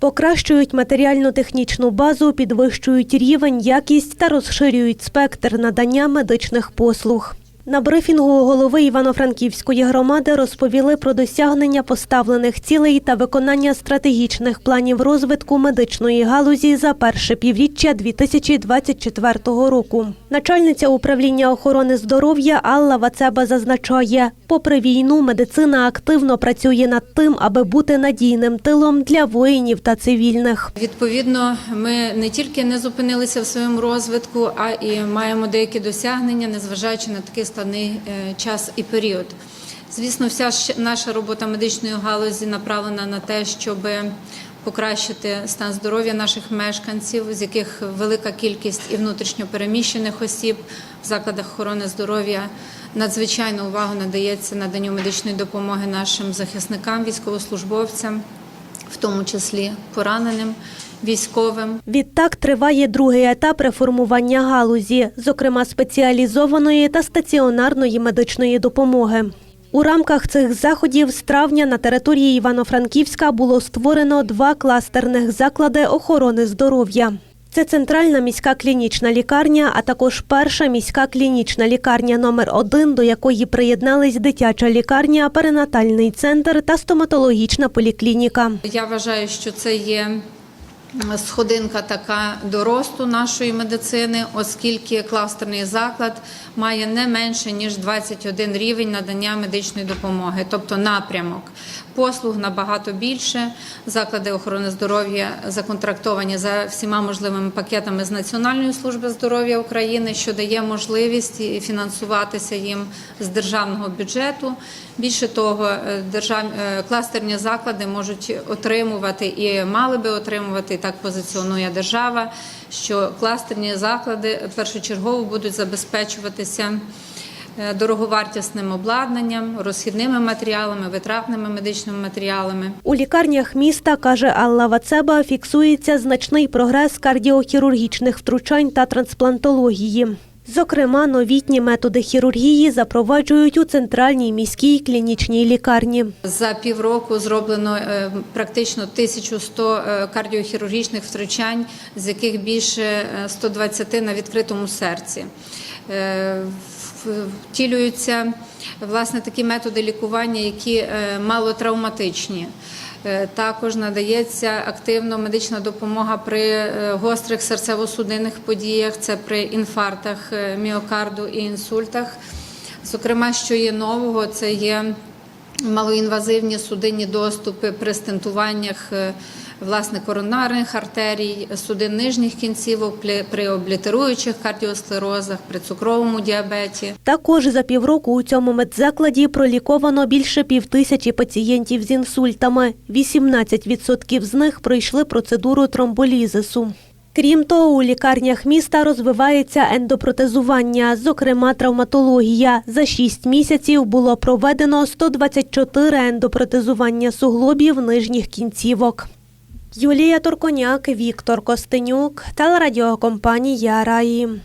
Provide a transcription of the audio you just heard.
Покращують матеріально-технічну базу, підвищують рівень, якість та розширюють спектр надання медичних послуг. На брифінгу голови Івано-Франківської громади розповіли про досягнення поставлених цілей та виконання стратегічних планів розвитку медичної галузі за перше півріччя 2024 року. Начальниця управління охорони здоров'я Алла Вацеба зазначає, попри війну, медицина активно працює над тим, аби бути надійним тилом для воїнів та цивільних. Відповідно, ми не тільки не зупинилися в своєму розвитку, а і маємо деякі досягнення, незважаючи на такий складний е, час і період. Звісно, вся наша робота медичної галузі направлена на те, щоб покращити стан здоров'я наших мешканців, з яких велика кількість і внутрішньо переміщених осіб в закладах охорони здоров'я. Надзвичайна увага надається наданню медичної допомоги нашим захисникам, військовослужбовцям в тому числі пораненим, військовим. Відтак триває другий етап реформування галузі, зокрема спеціалізованої та стаціонарної медичної допомоги. У рамках цих заходів з травня на території Івано-Франківська було створено два кластерних заклади охорони здоров'я. Це центральна міська клінічна лікарня, а також перша міська клінічна лікарня номер 1 до якої приєднались дитяча лікарня, перинатальний центр та стоматологічна поліклініка. Я вважаю, що це є сходинка така до росту нашої медицини, оскільки кластерний заклад має не менше ніж 21 рівень надання медичної допомоги, тобто напрямок. Послуг набагато більше. Заклади охорони здоров'я законтрактовані за всіма можливими пакетами з Національної служби здоров'я України, що дає можливість фінансуватися їм з державного бюджету. Більше того, е, держав... е, кластерні заклади можуть отримувати і мали би отримувати, так позиціонує держава, що кластерні заклади першочергово будуть забезпечуватися е, дороговартісним обладнанням, розхідними матеріалами, витратними медичними матеріалами. У лікарнях міста, каже Алла Вацеба, фіксується значний прогрес кардіохірургічних втручань та трансплантології. Зокрема, новітні методи хірургії запроваджують у центральній міській клінічній лікарні. За півроку зроблено е, практично 1100 е, кардіохірургічних втручань, з яких більше е, 120 на відкритому серці. Е, Втілюються власне такі методи лікування, які е, малотравматичні. Е, Також надається активно медична допомога при е, гострих серцево-судинних подіях, це при інфарктах е, міокарду і інсультах. Зокрема, що є нового, це є малоінвазивні судинні доступи при стентуваннях е, власне коронарних артерій, судин нижніх кінцівок, при- облітеруючих кардіосклерозах, при цукровому діабеті. Також за півроку у цьому медзакладі проліковано більше півтисячі пацієнтів з інсультами. 18% з них пройшли процедуру тромболізису. Крім того, у лікарнях міста розвивається ендопротезування, зокрема травматологія. За шість місяців було проведено 124 ендопротезування суглобів нижніх кінцівок. Юлія Турконяк, Віктор Костенюк, телерадіокомпанія Раї.